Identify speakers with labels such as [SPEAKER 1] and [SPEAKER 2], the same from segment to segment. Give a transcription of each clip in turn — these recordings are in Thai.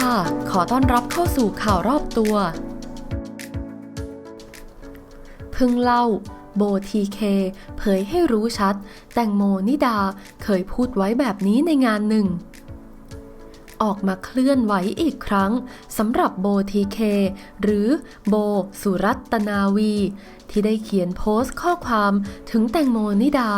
[SPEAKER 1] ค่ะ ขอต้อนรับเข้าสู่ข่าวรอบตัว พึ่งเล่า โบทีเคเผยให้รู้ชัด แตงโมนิดาเคยพูดไว้แบบนี้ในงานหนึ่ง ออกมาเคลื่อนไหวอีกครั้งสำหรับโบทีเคหรือโบสุรัตนาวี ที่ได้เขียนโพสต์ข้อความถึงแตงโมนิดา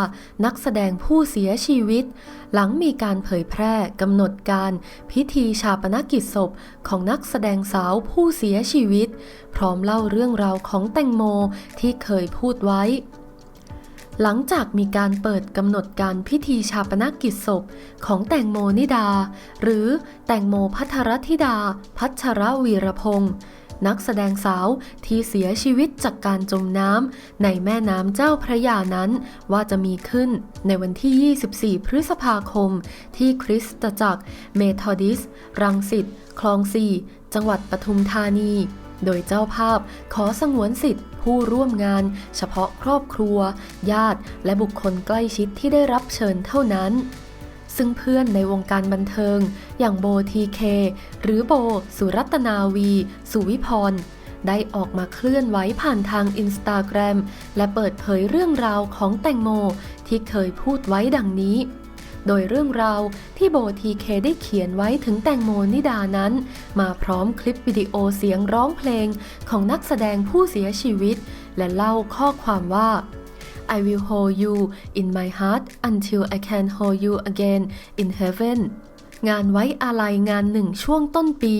[SPEAKER 1] นักแสดงผู้เสียชีวิต หลังมีการเผยแพร่กำหนดการพิธีชาปนกิจศพของนักแสดงสาวผู้เสียชีวิต พร้อมเล่าเรื่องราวของแตงโมที่เคยพูดไว้ หลังจากมีการเปิดกำหนดการพิธีชาปนกิจศพของแตงโมนิดา หรือแตงโมพัทรธิดา พัชรวีรพงศ์นักแสดงสาวที่เสียชีวิตจากการจมน้ำในแม่น้ำเจ้าพระยานั้น ว่าจะมีขึ้นในวันที่ 24 พฤษภาคม ที่คริสตจักร เมทอดิส รังสิต คลองสี่ จังหวัดปทุมธานี โดยเจ้าภาพขอสงวนสิทธิ์ผู้ร่วมงาน เฉพาะครอบครัว ญาติ และบุคคลใกล้ชิดที่ได้รับเชิญเท่านั้น ซึ่งเพื่อนในวงการบันเทิง อย่างโบทีเคหรือโบ สุรัตนาวี สุวิพรได้ออกมาเคลื่อนไหวผ่านทางอินสตาแกรมและเปิดเผยเรื่องราวของแตงโมที่เคยพูดไว้ดังนี้ โดยเรื่องราวที่โบทีเคได้เขียนไว้ถึงแตงโมนิดานั้น มาพร้อมคลิปวิดีโอเสียงร้องเพลงของนักแสดงผู้เสียชีวิต และเล่าข้อความว่า I will hold you in my heart until I can hold you again in heaven งานไว้อาลัยงานหนึ่งช่วงต้นปี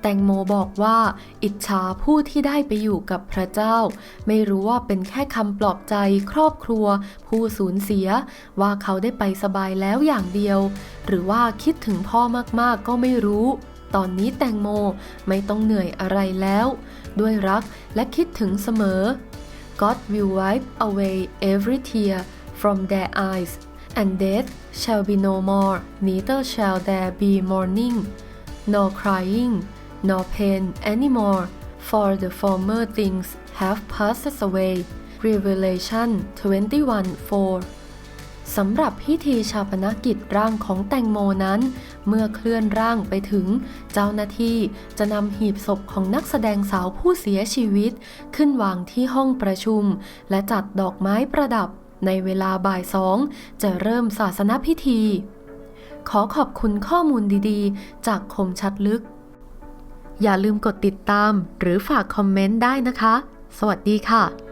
[SPEAKER 1] แตงโมบอกว่า อิจฉาผู้ที่ได้ไปอยู่กับพระเจ้า ไม่รู้ว่าเป็นแค่คำปลอบใจครอบครัว ผู้สูญเสีย ว่าเขาได้ไปสบายแล้วอย่างเดียว หรือว่าคิดถึงพ่อมากๆก็ไม่รู้ ตอนนี้แตงโมไม่ต้องเหนื่อยอะไรแล้ว ด้วยรักและคิดถึงเสมอ God will wipe away every tear from their eyes, and death shall be no more, neither shall there be mourning, nor crying, nor pain anymore, for the former things have passed away. Revelation 21 4 สำหรับพิธีชาปนกิจร่างของแตงโมนั้น เมื่อเคลื่อนร่างไปถึง เจ้าหน้าที่จะนำหีบศพของนักแสดงสาวผู้เสียชีวิต ขึ้นวางที่ห้องประชุม และจัดดอกไม้ประดับ ในเวลาบ่ายสองจะเริ่มศาสนพิธี ขอขอบคุณข้อมูลดีๆ จากคมชัดลึก อย่าลืมกดติดตามหรือฝากคอมเมนต์ได้นะคะ สวัสดีค่ะ